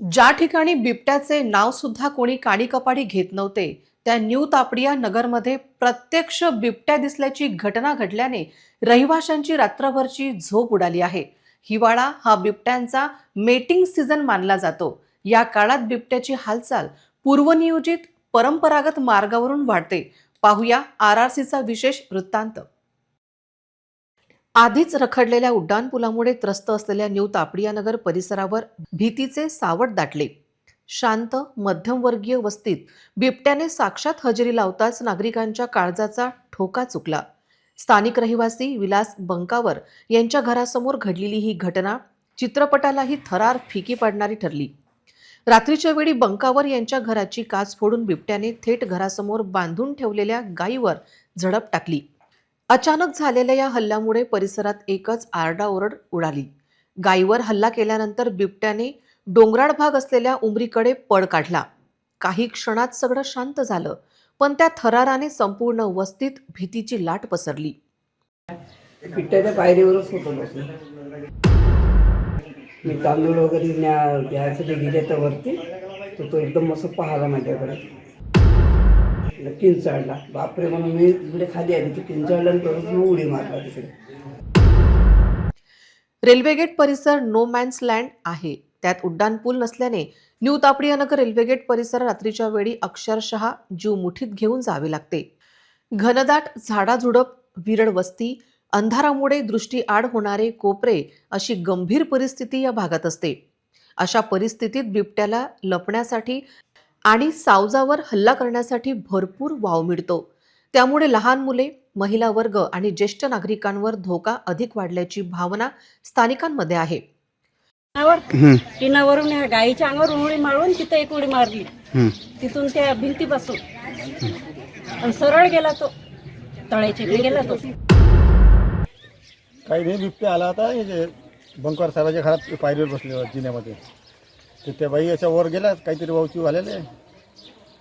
ज्या ठिकाणी बिबट्याचे नाव सुद्धा कोणी काणीकपाडी घेत नव्हते त्या न्यू तापडिया नगरमध्ये प्रत्यक्ष बिबट्या दिसल्याची घटना घडल्याने रहिवाशांची रात्रभरची झोप उडाली आहे. हिवाळा हा बिबट्यांचा मेटिंग सीझन मानला जातो. या काळात बिबट्याची हालचाल पूर्वनियोजित परंपरागत मार्गावरून वाढते. पाहूया आर आर सीचा विशेष वृत्तांत. आधीच रखडलेल्या उड्डाणपुलामुळे त्रस्त असलेल्या न्यू तापडियानगर परिसरावर भीतीचे सावट दाटले. शांत मध्यमवर्गीय वस्तीत बिबट्याने साक्षात हजेरी लावताच नागरिकांच्या काळजाचा ठोका चुकला. स्थानिक रहिवासी विलास बंकावर यांच्या घरासमोर घडलेली ही घटना चित्रपटालाही थरार फिकी पडणारी ठरली. रात्रीच्या वेळी बंकावर यांच्या घराची काच फोडून बिबट्याने थेट घरासमोर बांधून ठेवलेल्या गायीवर झडप टाकली. अचानक झालेल्या या हल्ल्यामुळे परिसरात एकच आरडाओरड उडाली. गायीवर हल्ला केल्यानंतर बिबट्याने डोंगराळ भाग असलेल्या उमरीकडे पळ काढला. काही क्षणात सगळं शांत झालं पण त्या थराराने संपूर्ण वस्तीत भीतीची लाट पसरली. बिबट्याच्या पायरीवरच होतो मी तांदूळ वगैरे न्या घ्यायसाठी गेले तर वरती तर तो एकदम असं पाहायला माझ्याकडे. तिकडे किंचाळला. बापरे म्हणून मी तिकडे खाली आली. ती किंचाळला आणि परत मी उडी मारला तिकडे. रेल्वे गेट परिसर नो मॅन्स लँड आहे. त्यात उड्डाणपूल नसल्याने न्यू तापडियानगर रेल्वे गेट परिसर रात्रीच्या वेळी अक्षरशः जीव मुठीत घेऊन जावे लागते. घनदाट झाडाझुडप विरळ वस्ती अंधारामुळे दृष्टी आड होणारे कोपरे अशी गंभीर परिस्थिती या भागात असते. अशा परिस्थितीत बिबट्याला लपण्यासाठी आणि सावजावर हल्ला करण्यासाठी भरपूर वाव मिळतो. त्यामुळे लहान मुले महिला वर्ग आणि ज्येष्ठ नागरिकांवर धोका अधिक वाढल्याची भावना स्थानिकांमध्ये आहे. ह्या गाईच्या अंगावर उडी मारून तिथं एक उडी मारली. तिथून त्या भिंतीपासून. आणि सरळ गेला तो. तळ्याच्या गेला तो. काही नाही बिबटे आला होता हे बंकर साहेबाच्या घरात पायरीवर बसले जिन्यामध्ये. तर त्या बाई याच्या वर गेल्या काहीतरी वावची झालेले.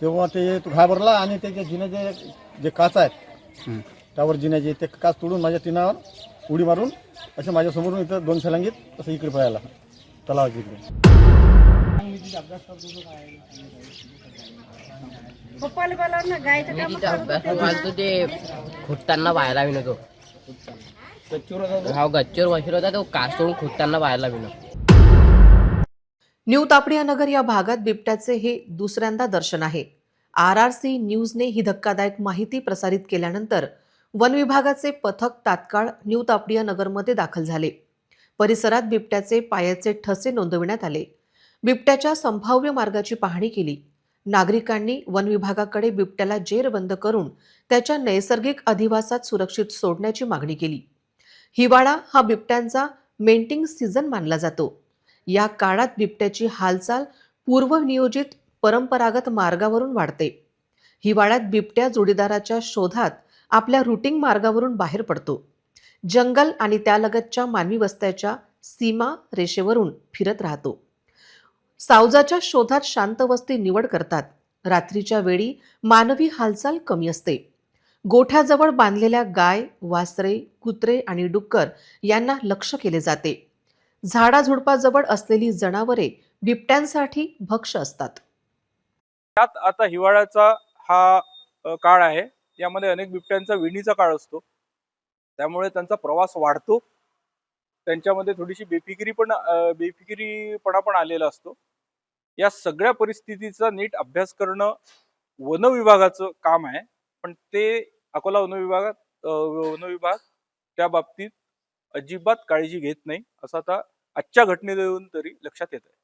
तेव्हा ते तो घाबरला आणि त्याच्या जिन्याचे जे काच आहेत त्यावर जिन्याचे ते काच तोडून माझ्या टिनावर उडी मारून असे माझ्यासमोरून इथं दोन छलांगीत असं इकडे पळायला तलावाच्या इकडे. ते खुटताना बाहेर विनतो गच्चीवर बसला होता तो काच तोडून खुटताना बाहेर विनो न्यू तापडिया नगर या भागात बिबट्याचे हे दुसऱ्यांदा दर्शन आहे. आर आर सी न्यूजने ही धक्कादायक माहिती प्रसारित केल्यानंतर वन विभागाचे पथक तात्काळ न्यू तापडिया नगरमध्ये दाखल झाले. परिसरात बिबट्याचे पायाचे ठसे नोंदविण्यात आले. बिबट्याच्या संभाव्य मार्गाची पाहणी केली. नागरिकांनी वन विभागाकडे बिबट्याला जेरबंद करून त्याच्या नैसर्गिक अधिवासात सुरक्षित सोडण्याची मागणी केली. हिवाळा हा बिबट्यांचा मेंटिंग सीझन मानला जातो. या काळात बिबट्याची हालचाल पूर्वनियोजित परंपरागत मार्गावरून वाढते. हिवाळ्यात बिबट्या जोडीदाराच्या शोधात आपल्या रुटिंग मार्गावरून बाहेर पडतो. जंगल आणि त्यालगतच्या मानवी वस्त्याच्या सीमा रेषेवरून फिरत राहतो. सावजाच्या शोधात शांत वस्ती निवड करतात. रात्रीच्या वेळी मानवी हालचाल कमी असते. गोठ्याजवळ बांधलेल्या गाय वासरे कुत्रे आणि डुक्कर यांना लक्ष केले जाते. झाडाझुडपाजवळ असलेली जनावरे बिबट्यांसाठी भक्ष असतात. त्यात आता हिवाळ्याचा हा काळ आहे. यामध्ये अनेक बिबट्यांचा विणीचा काळ असतो. त्यामुळे त्यांचा प्रवास वाढतो. त्यांच्यामध्ये थोडीशी बेफिकिरी पण बेफिकिरीपणा पण आलेला असतो. या सगळ्या परिस्थितीचा नीट अभ्यास करणं वन विभागाचं काम आहे. पण ते अकोला वन विभागात वन विभाग त्या बाबतीत अजिबात काळजी घेत नाही. असं आता आजच्या घटनेत येऊन तरी लक्षात येत आहे